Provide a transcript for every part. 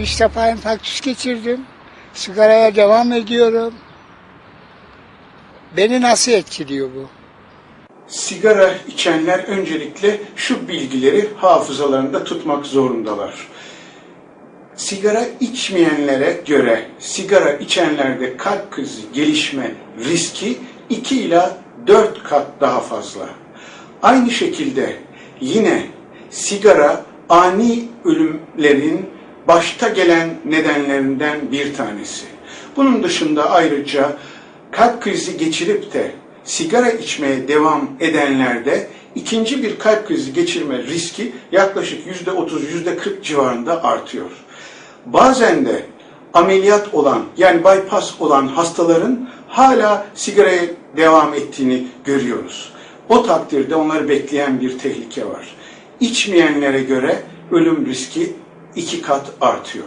Üç defa infarktüs geçirdim. Sigaraya devam ediyorum. Beni nasıl etkiliyor bu? Sigara içenler öncelikle şu bilgileri hafızalarında tutmak zorundalar. Sigara içmeyenlere göre sigara içenlerde kalp krizi gelişme riski 2 ila 4 kat daha fazla. Aynı şekilde yine sigara ani ölümlerin başta gelen nedenlerinden bir tanesi. Bunun dışında ayrıca kalp krizi geçirip de sigara içmeye devam edenlerde ikinci bir kalp krizi geçirme riski yaklaşık yüzde otuz, yüzde kırk civarında artıyor. Bazen de ameliyat olan yani bypass olan hastaların hala sigaraya devam ettiğini görüyoruz. O takdirde onları bekleyen bir tehlike var. İçmeyenlere göre ölüm riski iki kat artıyor.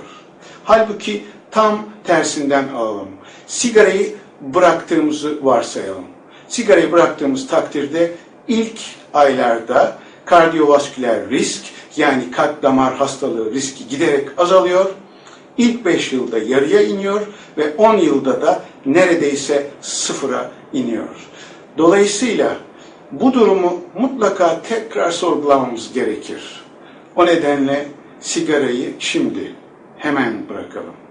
Halbuki tam tersinden alalım. Sigarayı bıraktığımızı varsayalım. Sigarayı bıraktığımız takdirde ilk aylarda kardiyovasküler risk yani kalp damar hastalığı riski giderek azalıyor. İlk 5 yılda yarıya iniyor ve 10 yılda da neredeyse sıfıra iniyor. Dolayısıyla bu durumu mutlaka tekrar sorgulamamız gerekir. O nedenle sigarayı şimdi hemen bırakalım.